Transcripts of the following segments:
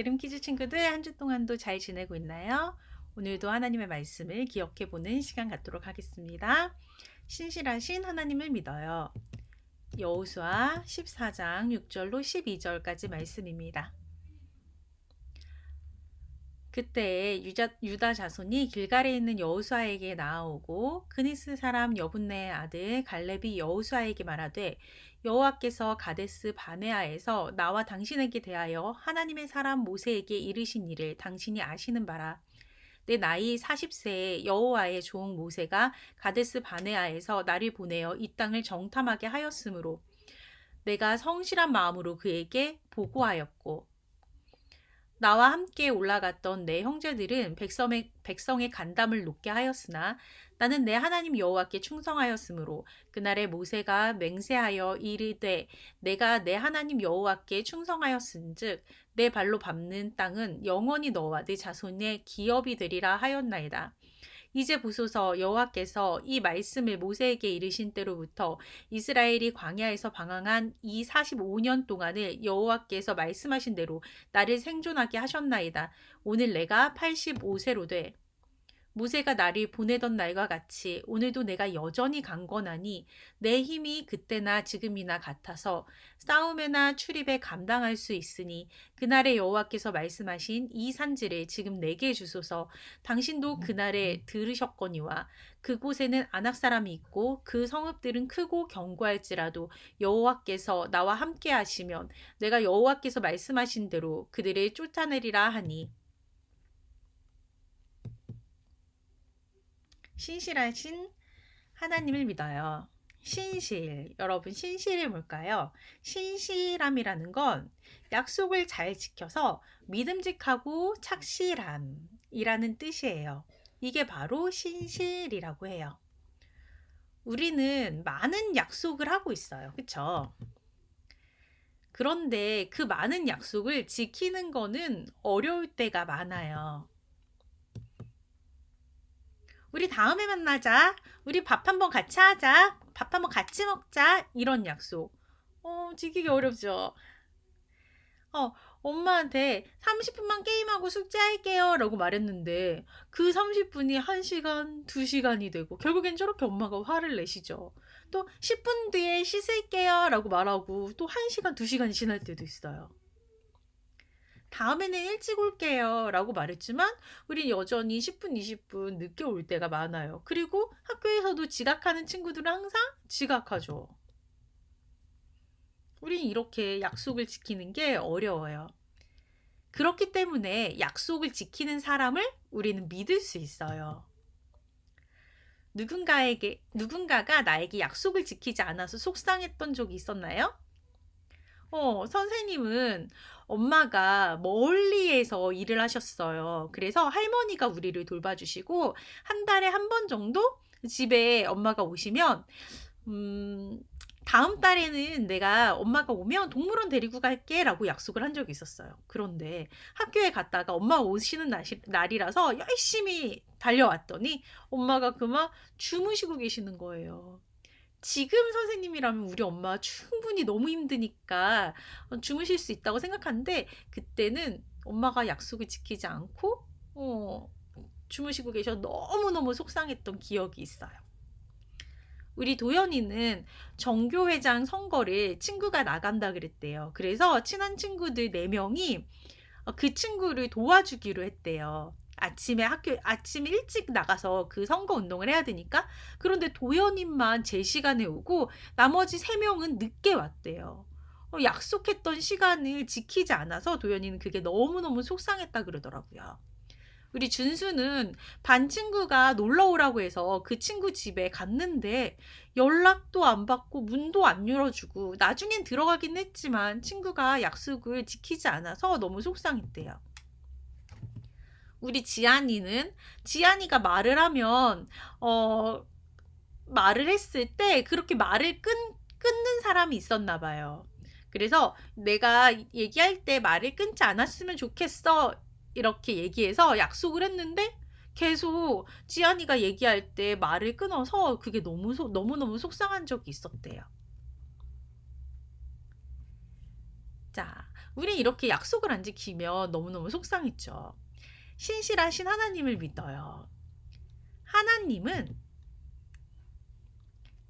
드림 퀴즈 친구들 한 주 동안도 잘 지내고 있나요? 오늘도 하나님의 말씀을 기억해 보는 시간 갖도록 하겠습니다. 신실하신 하나님을 믿어요. 여호수아 14장 6절로 12절까지 말씀입니다. 그때 유자, 유다 자손이 길갈에 있는 여호수아에게 나아오고 그니스 사람 여분네의 아들 갈렙이 여호수아에게 말하되 여호와께서 가데스 바네아에서 나와 당신에게 대하여 하나님의 사람 모세에게 이르신 일을 당신이 아시는 바라. 내 나이 40세에 여호와의 종 모세가 가데스 바네아에서 나를 보내어 이 땅을 정탐하게 하였으므로 내가 성실한 마음으로 그에게 보고하였고 나와 함께 올라갔던 내 형제들은 백성의, 백성의 간담을 높게 하였으나 나는 내 하나님 여호와께 충성하였으므로 그날에 모세가 맹세하여 이르되 내가 내 하나님 여호와께 충성하였은즉 내 발로 밟는 땅은 영원히 너와 네 자손의 기업이 되리라 하였나이다. 이제 보소서 여호와께서 이 말씀을 모세에게 이르신 때로부터 이스라엘이 광야에서 방황한 이 45년 동안을 여호와께서 말씀하신 대로 나를 생존하게 하셨나이다. 오늘 내가 85세로 돼 모세가 나를 보내던 날과 같이 오늘도 내가 여전히 강건하니 내 힘이 그때나 지금이나 같아서 싸움에나 출입에 감당할 수 있으니 그날에 여호와께서 말씀하신 이 산지를 지금 내게 주소서. 당신도 그날에 들으셨거니와 그곳에는 안악 사람이 있고 그 성읍들은 크고 견고할지라도 여호와께서 나와 함께 하시면 내가 여호와께서 말씀하신 대로 그들을 쫓아내리라 하니 신실하신 하나님을 믿어요. 신실. 여러분, 신실이 뭘까요? 신실함이라는 건 약속을 잘 지켜서 믿음직하고 착실함이라는 뜻이에요. 이게 바로 신실이라고 해요. 우리는 많은 약속을 하고 있어요. 그쵸? 그런데 그 많은 약속을 지키는 거는 어려울 때가 많아요. 우리 다음에 만나자. 우리 밥 한번 같이 하자. 밥 한번 같이 먹자. 이런 약속. 어, 지키기 어렵죠. 어, 엄마한테 30분만 게임하고 숙제할게요. 라고 말했는데, 그 30분이 1시간, 2시간이 되고, 결국엔 저렇게 엄마가 화를 내시죠. 또 10분 뒤에 씻을게요. 라고 말하고, 또 1시간, 2시간이 지날 때도 있어요. 다음에는 일찍 올게요. 라고 말했지만, 우린 여전히 10분, 20분 늦게 올 때가 많아요. 그리고 학교에서도 지각하는 친구들은 항상 지각하죠. 우린 이렇게 약속을 지키는 게 어려워요. 그렇기 때문에 약속을 지키는 사람을 우리는 믿을 수 있어요. 누군가에게, 누군가가 나에게 약속을 지키지 않아서 속상했던 적이 있었나요? 어, 선생님은 엄마가 멀리에서 일을 하셨어요. 그래서 할머니가 우리를 돌봐주시고 한 달에 한 번 정도 집에 엄마가 오시면 음, 다음 달에는 내가 엄마가 오면 동물원 데리고 갈게 라고 약속을 한 적이 있었어요. 그런데 학교에 갔다가 엄마 오시는 날이라서 열심히 달려왔더니 엄마가 그만 주무시고 계시는 거예요. 지금 선생님이라면 우리 엄마 충분히 너무 힘드니까 주무실 수 있다고 생각하는데 그때는 엄마가 약속을 지키지 않고 어, 주무시고 계셔 너무너무 속상했던 기억이 있어요. 우리 도연이는 정교회장 선거를 친구가 나간다 그랬대요. 그래서 친한 친구들 4명이 그 친구를 도와주기로 했대요. 아침에 학교 아침 일찍 나가서 그 선거 운동을 해야 되니까 그런데 도연님만 제 시간에 오고 나머지 세 명은 늦게 왔대요. 어, 약속했던 시간을 지키지 않아서 도연이는 그게 너무너무 속상했다 그러더라고요. 우리 준수는 반 친구가 놀러 오라고 해서 그 친구 집에 갔는데 연락도 안 받고 문도 안 열어주고 나중엔 들어가긴 했지만 친구가 약속을 지키지 않아서 너무 속상했대요. 우리 지안이는 지안이가 말을 하면 어 말을 했을 때 그렇게 말을 끈, 끊는 사람이 있었나 봐요. 그래서 내가 얘기할 때 말을 끊지 않았으면 좋겠어. 이렇게 얘기해서 약속을 했는데 계속 지안이가 얘기할 때 말을 끊어서 그게 너무 소, 너무 너무 속상한 적이 있었대요. 자, 우리 이렇게 약속을 안 지키면 너무너무 속상했죠. 신실하신 하나님을 믿어요. 하나님은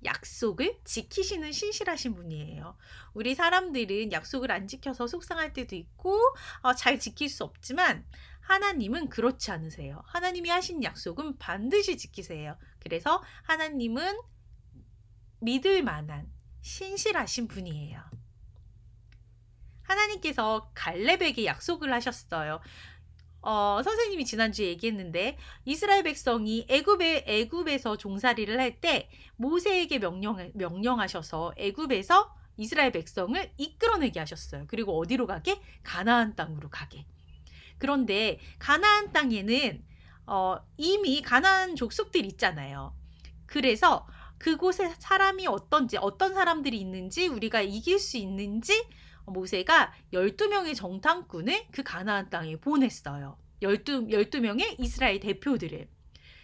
약속을 지키시는 신실하신 분이에요. 우리 사람들은 약속을 안 지켜서 속상할 때도 있고 어, 잘 지킬 수 없지만 하나님은 그렇지 않으세요. 하나님이 하신 약속은 반드시 지키세요. 그래서 하나님은 믿을 만한 신실하신 분이에요. 하나님께서 갈렙에게 약속을 하셨어요. 어, 선생님이 지난주에 얘기했는데 이스라엘 백성이 애굽에 애굽에서 종살이를 할 때 모세에게 명령 명령하셔서 애굽에서 이스라엘 백성을 이끌어내게 하셨어요. 그리고 어디로 가게? 가나안 땅으로 가게. 그런데 가나안 땅에는 어, 이미 가나안 족속들 있잖아요. 그래서 그곳에 사람이 어떤지 어떤 사람들이 있는지 우리가 이길 수 있는지 모세가 12명의 정탐꾼을 그 가나안 땅에 보냈어요. 12, 12명의 이스라엘 대표들을.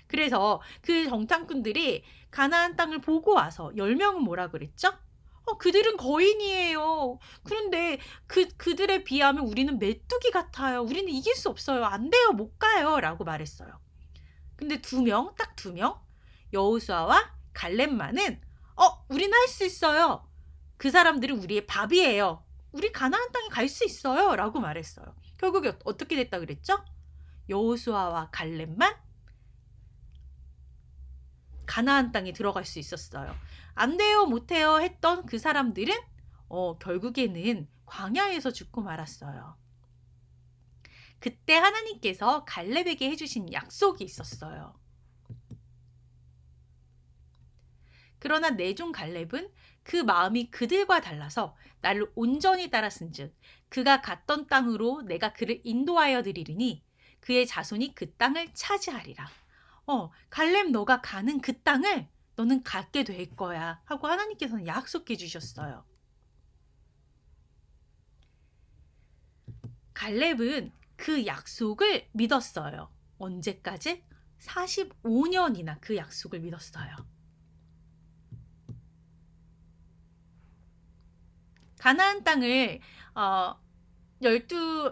그래서 그 정탐꾼들이 가나안 땅을 보고 와서 10명은 뭐라 그랬죠? 어, 그들은 거인이에요. 그런데 그, 그들에 비하면 우리는 메뚜기 같아요. 우리는 이길 수 없어요. 안 돼요. 못 가요. 라고 말했어요. 근데 두 명, 딱 두 명, 여우수아와 갈렙만은 어, 우리는 할 수 있어요. 그 사람들은 우리의 밥이에요. 우리 가나안 땅에 갈 수 있어요. 라고 말했어요. 결국에 어떻게 됐다 그랬죠? 여호수아와 갈렙만 가나안 땅에 들어갈 수 있었어요. 안 돼요, 못 해요 했던 그 사람들은 어, 결국에는 광야에서 죽고 말았어요. 그때 하나님께서 갈렙에게 해주신 약속이 있었어요. 그러나 내종 갈렙은 그 마음이 그들과 달라서 나를 온전히 따랐은즉 그가 갔던 땅으로 내가 그를 인도하여 드리리니 그의 자손이 그 땅을 차지하리라. 어, 갈렙 너가 가는 그 땅을 너는 갖게 될 거야 하고 하나님께서는 약속해 주셨어요. 갈렙은 그 약속을 믿었어요. 언제까지? 45년이나 그 약속을 믿었어요. 가나안 땅을 어, 12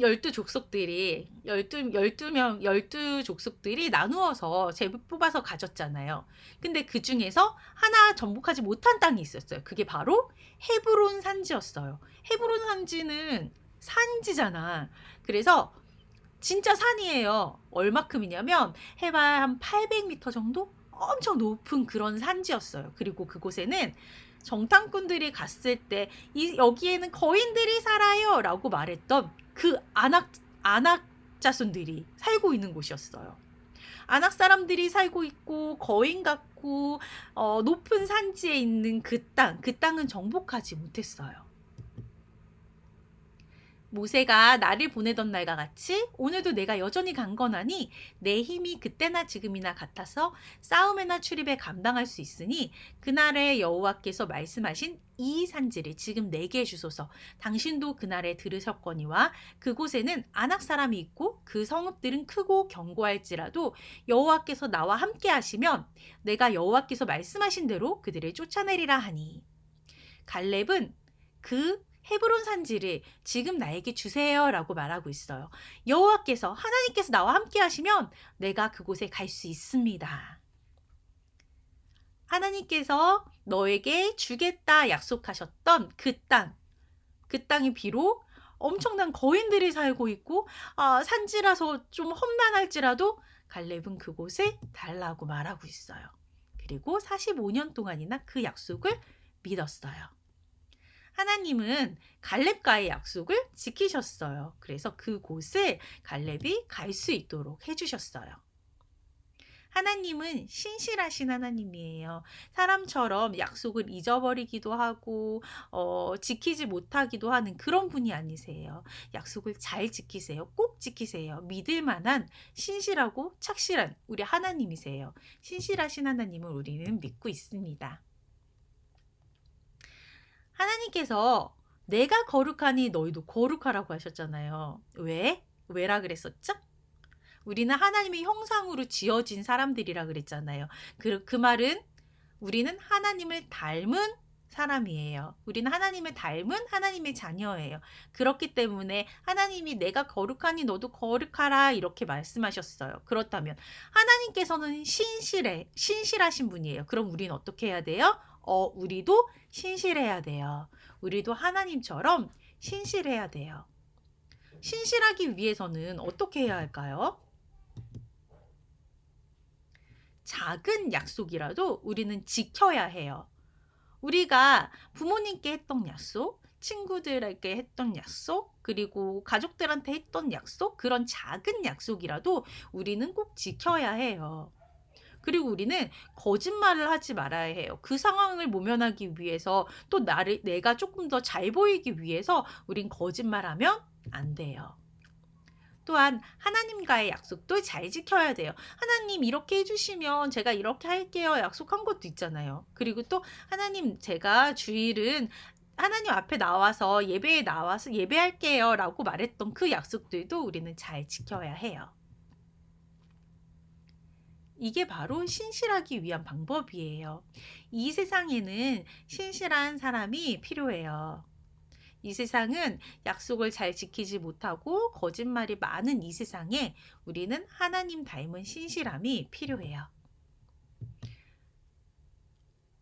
열두 족속들이 열두 열두 명 열두 족속들이 나누어서 제비 뽑아서 가졌잖아요. 근데 그 중에서 하나 전복하지 못한 땅이 있었어요. 그게 바로 헤브론 산지였어요. 헤브론 산지는 산지잖아. 그래서 진짜 산이에요. 얼마큼이냐면 해발 한 800m 정도? 엄청 높은 그런 산지였어요. 그리고 그곳에는 정탐꾼들이 갔을 때 이, 여기에는 거인들이 살아요 라고 말했던 그 안악, 안악 자손들이 살고 있는 곳이었어요. 안악 사람들이 살고 있고 거인 같고 어, 높은 산지에 있는 그 땅, 그 땅은 정복하지 못했어요. 모세가 나를 보내던 날과 같이 오늘도 내가 여전히 강건하니 내 힘이 그때나 지금이나 같아서 싸움에나 출입에 감당할 수 있으니 그날에 여호와께서 말씀하신 이 산지를 지금 내게 주소서. 당신도 그날에 들으셨거니와 그곳에는 안악 사람이 있고 그 성읍들은 크고 견고할지라도 여호와께서 나와 함께 하시면 내가 여호와께서 말씀하신 대로 그들을 쫓아내리라 하니. 갈렙은 그 헤브론 산지를 지금 나에게 주세요라고 말하고 있어요. 여호와께서 하나님께서 나와 함께 하시면 내가 그곳에 갈 수 있습니다. 하나님께서 너에게 주겠다 약속하셨던 그 땅, 그 땅이 비록 엄청난 거인들이 살고 있고 아, 산지라서 좀 험난할지라도 갈렙은 그곳에 달라고 말하고 있어요. 그리고 45년 동안이나 그 약속을 믿었어요. 하나님은 갈렙과의 약속을 지키셨어요. 그래서 그곳을 갈렙이 갈 수 있도록 해주셨어요. 하나님은 신실하신 하나님이에요. 사람처럼 약속을 잊어버리기도 하고, 어, 지키지 못하기도 하는 그런 분이 아니세요. 약속을 잘 지키세요. 꼭 지키세요. 믿을 만한 신실하고 착실한 우리 하나님이세요. 신실하신 하나님을 우리는 믿고 있습니다. 하나님께서 내가 거룩하니 너희도 거룩하라고 하셨잖아요. 왜? 왜라 그랬었죠? 우리는 하나님의 형상으로 지어진 사람들이라 그랬잖아요. 그, 그 말은 우리는 하나님을 닮은 사람이에요. 우리는 하나님을 닮은 하나님의 자녀예요. 그렇기 때문에 하나님이 내가 거룩하니 너도 거룩하라 이렇게 말씀하셨어요. 그렇다면 하나님께서는 신실해 신실하신 분이에요. 그럼 우리는 어떻게 해야 돼요? 어, 우리도 신실해야 돼요. 우리도 하나님처럼 신실해야 돼요. 신실하기 위해서는 어떻게 해야 할까요? 작은 약속이라도 우리는 지켜야 해요. 우리가 부모님께 했던 약속, 친구들에게 했던 약속, 그리고 가족들한테 했던 약속, 그런 작은 약속이라도 우리는 꼭 지켜야 해요. 그리고 우리는 거짓말을 하지 말아야 해요. 그 상황을 모면하기 위해서 또 나를 내가 조금 더 잘 보이기 위해서 우린 거짓말하면 안 돼요. 또한 하나님과의 약속도 잘 지켜야 돼요. 하나님 이렇게 해주시면 제가 이렇게 할게요. 약속한 것도 있잖아요. 그리고 또 하나님 제가 주일은 하나님 앞에 나와서 예배에 나와서 예배할게요. 라고 말했던 그 약속들도 우리는 잘 지켜야 해요. 이게 바로 신실하기 위한 방법이에요. 이 세상에는 신실한 사람이 필요해요. 이 세상은 약속을 잘 지키지 못하고 거짓말이 많은 이 세상에 우리는 하나님 닮은 신실함이 필요해요.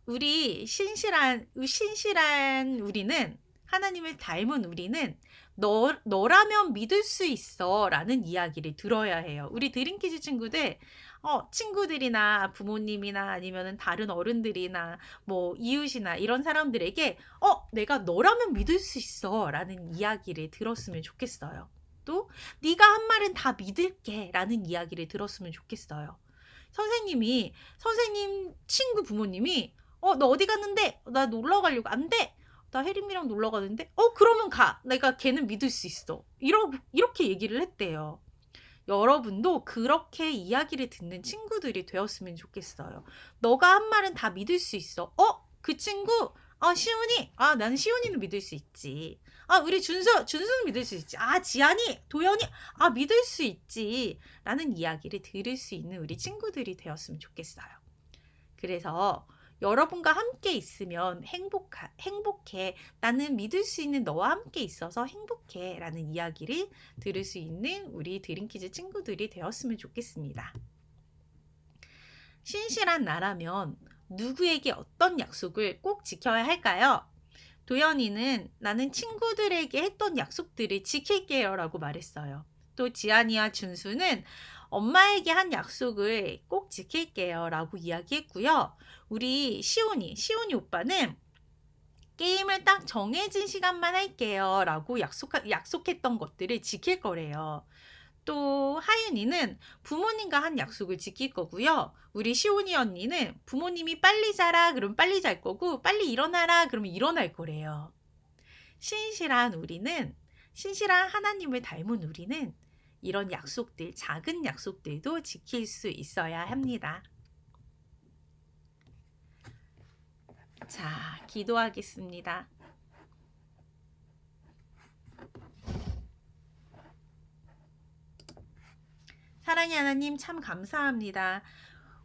우리 신실한 신실한 우리는 하나님을 닮은 우리는 너 너라면 믿을 수 있어 라는 이야기를 들어야 해요. 우리 드림키즈 친구들 어, 친구들이나 부모님이나 아니면은 다른 어른들이나 뭐 이웃이나 이런 사람들에게 어, 내가 너라면 믿을 수 있어 라는 이야기를 들었으면 좋겠어요. 또 네가 한 말은 다 믿을게 라는 이야기를 들었으면 좋겠어요. 선생님이 선생님 친구 부모님이 어, 너 어디 갔는데? 나 놀러 가려고. 안 돼. 나 혜림이랑 놀러 가는데? 어, 그러면 가. 내가 걔는 믿을 수 있어. 이러, 이렇게 얘기를 했대요. 여러분도 그렇게 이야기를 듣는 친구들이 되었으면 좋겠어요. 너가 한 말은 다 믿을 수 있어. 어? 그 친구? 아, 시훈이? 아, 나는 시훈이는 믿을 수 있지. 아, 우리 준수, 준수는 믿을 수 있지. 아, 지안이, 도연이, 아, 믿을 수 있지. 라는 이야기를 들을 수 있는 우리 친구들이 되었으면 좋겠어요. 그래서 여러분과 함께 있으면 행복하, 행복해. 나는 믿을 수 있는 너와 함께 있어서 행복해. 라는 이야기를 들을 수 있는 우리 드림키즈 친구들이 되었으면 좋겠습니다. 신실한 나라면 누구에게 어떤 약속을 꼭 지켜야 할까요? 도연이는 나는 친구들에게 했던 약속들을 지킬게요 라고 말했어요. 또 지안이와 준수는 엄마에게 한 약속을 꼭 지킬게요 라고 이야기했고요. 우리 시온이, 시온이 오빠는 게임을 딱 정해진 시간만 할게요 라고 약속, 약속했던 것들을 지킬 거래요. 또 하윤이는 부모님과 한 약속을 지킬 거고요. 우리 시온이 언니는 부모님이 빨리 자라 그럼 빨리 잘 거고 빨리 일어나라 그러면 일어날 거래요. 신실한 우리는 신실한 하나님을 닮은 우리는 이런 약속들, 작은 약속들도 지킬 수 있어야 합니다. 자, 기도하겠습니다. 사랑의 하나님 참 감사합니다.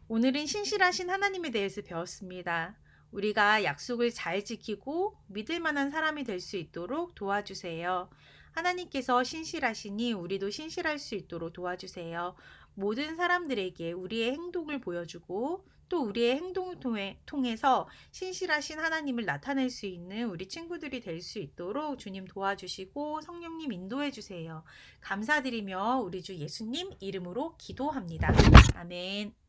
오늘은 신실하신 하나님에 대해서 배웠습니다. 우리가 약속을 잘 지키고 믿을 만한 사람이 될 수 있도록 도와주세요. 하나님께서 신실하시니 우리도 신실할 수 있도록 도와주세요. 모든 사람들에게 우리의 행동을 보여주고 또 우리의 행동을 통해, 통해서 신실하신 하나님을 나타낼 수 있는 우리 친구들이 될 수 있도록 주님 도와주시고 성령님 인도해 주세요. 감사드리며 우리 주 예수님 이름으로 기도합니다. 아멘.